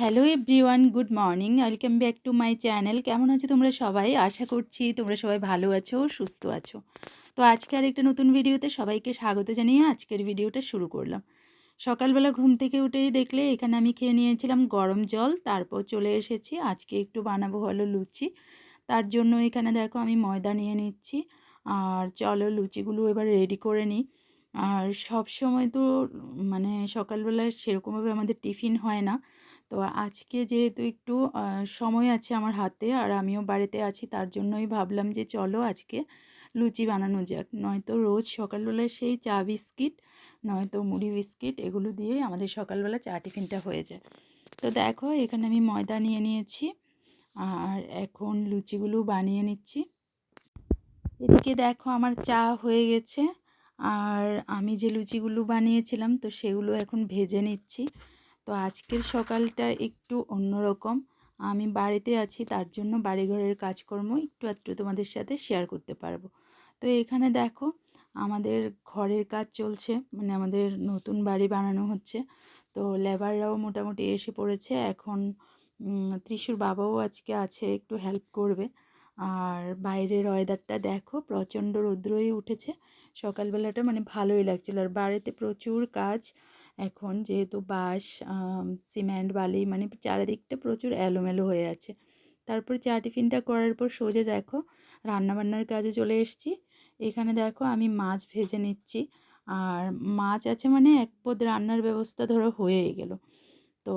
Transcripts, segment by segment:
Hello everyone, good morning, welcome back to my channel. কেমন আছো তোমরা সবাই? আশা করছি তোমরা সবাই ভালো আছো, সুস্থ আছো। তো আজকে আর একটা নতুন ভিডিওতে সবাইকে স্বাগত জানিয়ে আজকের ভিডিওটা শুরু করলাম। সকালবেলা ঘুম থেকে উঠেই দেখলে এখানে আমি খেয়ে নিয়েছিলাম গরম জল, তারপর চলে এসেছি, আজকে একটু বানাবো হলো লুচি। তার জন্য এখানে দেখো আমি ময়দা নিয়ে নিচ্ছি, আর চলো লুচিগুলো এবার রেডি করে নিই। আর সব সময় তো মানে সকালবেলায় সেরকমভাবে আমাদের টিফিন হয় না। তো আজকে যেহেতু একটু সময় আছে আমার হাতে আর আমিও বাড়িতে আছি, তার জন্যই ভাবলাম যে চলো আজকে লুচি বানানো যাক। নয়তো রোজ সকালবেলায় সেই চা বিস্কিট, নয়তো মুড়ি বিস্কিট, এগুলো দিয়ে আমাদের সকালবেলা চা টিফিনটা হয়ে যায়। তো দেখো, এখানে আমি ময়দা নিয়ে নিয়েছি আর এখন লুচিগুলো বানিয়ে নিচ্ছি। এদিকে দেখো আমার চা হয়ে গেছে আর আমি যে লুচিগুলো বানিয়েছিলাম, তো সেগুলো এখন ভেজে নিচ্ছি। তো আজকের সকালটা একটু অন্যরকম। আমি বাড়িতে আছি, তার জন্য বাড়িঘরের কাজকর্ম একটু একটু তোমাদের সাথে শেয়ার করতে পারব। তো এখানে দেখো, আমাদের ঘরের কাজ চলছে মানে আমাদের নতুন বাড়ি বানানো হচ্ছে। তো লেবাররাও মোটামুটি এসে পড়েছে। এখন ত্রিশুর বাবাও আজকে আছে, একটু হেল্প করবে। আর বাইরের ওয়েদারটা দেখো, প্রচণ্ড রৌদ্রই উঠেছে। সকালবেলাটা মানে ভালোই লাগছিল। আর বাড়িতে প্রচুর কাজ এখন যেহেতু বাঁশ সিমেন্ট, বালি মানে চারিদিকটা প্রচুর এলোমেলো হয়ে আছে। তারপর চা টিফিনটা করার পর সোজা দেখো, রান্নাবান্নার কাজে চলে এসেছি। এখানে দেখো আমি মাছ ভেজে নিচ্ছি। আর মাছ আছে মানে এক পদ রান্নার ব্যবস্থা ধরো হয়েই গেল। তো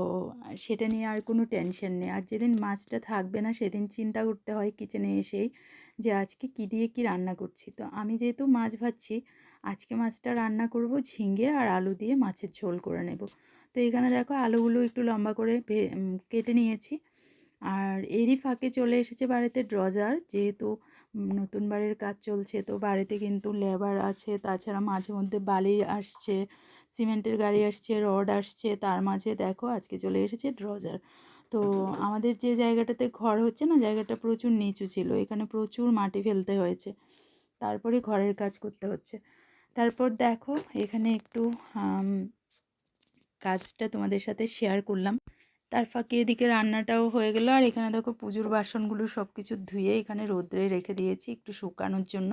সেটা নিয়ে আর কোনো টেনশন নেই। আর যেদিন মাছটা থাকবে না সেদিন চিন্তা করতে হয় কিচেনে এসেই যে আজকে কী দিয়ে কি রান্না করছি। তো আমি যেহেতু মাছ ভাজছি আজকে মাছটা রান্না করব ঝিঙে আর আলু দিয়ে মাছের ঝোল করে নেব। তো এখানে দেখো আলুগুলো একটু লম্বা করে কেটে নিয়েছি। আর এরই ফাঁকে চলে এসেছে বাড়িতে ড্রজার। যেহেতু নতুন বাড়ির কাজ চলছে, তো বাড়িতে কিন্তু লেবার আছে। তাছাড়া মাঝে মধ্যে বালি আসছে, সিমেন্টের গাড়ি আসছে, রড আসছে। তার মাঝে দেখো আজকে চলে এসেছে ড্রজার। তো আমাদের যে জায়গাটাতে ঘর হচ্ছে না, জায়গাটা প্রচুর নিচু ছিল। এখানে প্রচুর মাটি ফেলতে হয়েছে। তারপরে ঘরের কাজ করতে হচ্ছে। তারপর দেখো এখানে একটু কাজটা তোমাদের সাথে শেয়ার করলাম। তার ফাঁকে এদিকে রান্নাটাও হয়ে গেল। আর এখানে দেখো পুজোর বাসনগুলো সব কিছু ধুয়ে এখানে রোদ্রে রেখে দিয়েছি একটু শুকানোর জন্য।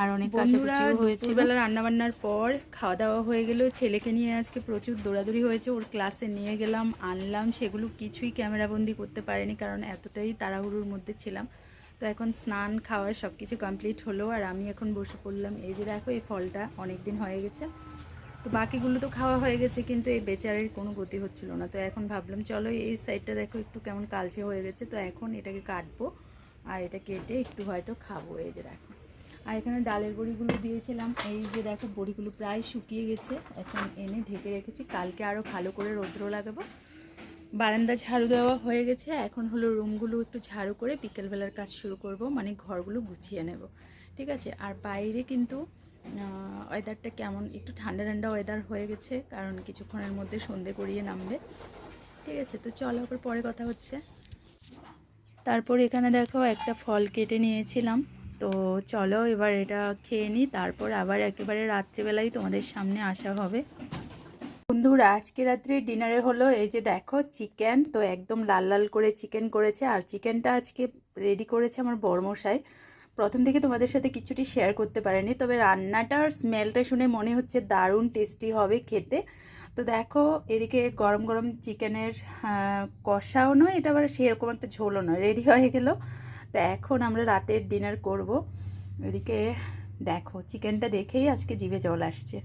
আর অনেক কাছাকাছিও হয়েছে বেলা রান্নাবান্নার পর খাওয়া দাওয়া হয়ে গেল। ছেলেকে নিয়ে আজকে প্রচুর দৌড়াদৌড়ি হয়েছে। ওর ক্লাসে নিয়ে গেলাম আনলাম। সেগুলো কিছুই ক্যামেরাবন্দি করতে পারেনি কারণ এতটাই তাড়াহুড়োর মধ্যে ছিলাম। তো এখন স্নান, খাওয়া সব কিছু কমপ্লিট হলো আর আমি এখন বসে পড়লাম। এই যে দেখো এই ফলটা অনেক দিন হয়ে গেছে। তো বাকিগুলো তো খাওয়া হয়ে গেছে কিন্তু এই বেচারের কোনো গতি হচ্ছিল না। তো এখন ভাবলাম, চলো এই সাইডটা দেখো একটু কেমন কালচে হয়ে গেছে। তো এখন এটাকে কাটবো আর এটা কেটে একটু হয়তো খাব। এই যে দেখো। আর এখানে ডালের বড়িগুলো দিয়েছিলাম। এই যে দেখো বড়িগুলো প্রায় শুকিয়ে গেছে। এখন এনে ঢেকে রেখেছি। কালকে আরও ভালো করে রৌদ্র লাগাবো। বারান্দা ঝাড়ু দেওয়া হয়ে গেছে। এখন হলো রুমগুলো একটু ঝাড়ু করে বিকেলবেলার কাজ শুরু করব মানে ঘরগুলো গুছিয়ে নেব। ঠিক আছে? আর বাইরে কিন্তু ওয়েদারটা কেমন? একটু ঠান্ডা ঠান্ডা ওয়েদার হয়ে গেছে, কারণ কিছুক্ষণের মধ্যে সন্ধে করিয়ে নামবে। ঠিক আছে? তো চলো আবার পরে কথা হচ্ছে। তারপর এখানে দেখো একটা ফল কেটে নিয়েছিলাম। তো চলো এবার এটা খেয়ে নিই, তারপর আবার একেবারে রাত্রিবেলায় তোমাদের সামনে আসা হবে। বন্ধুরা, আজকে রাত্রে ডিনারে হলো এই যে দেখো চিকেন, তো একদম লাল লাল করে চিকেন করেছে আর চিকেনটা আজকে রেডি করেছে আমার বর্মশাই প্রথম থেকে তোমাদের সাথে কিছুটি শেয়ার করতে পারেনি, তবে রান্নাটার স্মেলটা শুনে মনে হচ্ছে দারুণ টেস্টি হবে খেতে। তো দেখো, এদিকে গরম গরম চিকেনের কষাও নয়, এটা আবার সেরকম একটা ঝোলও নয় রেডি হয়ে গেল। তো এখন আমরা রাতের ডিনার করব। এদিকে দেখো, চিকেনটা দেখেই আজকে জিভে জল আসছে।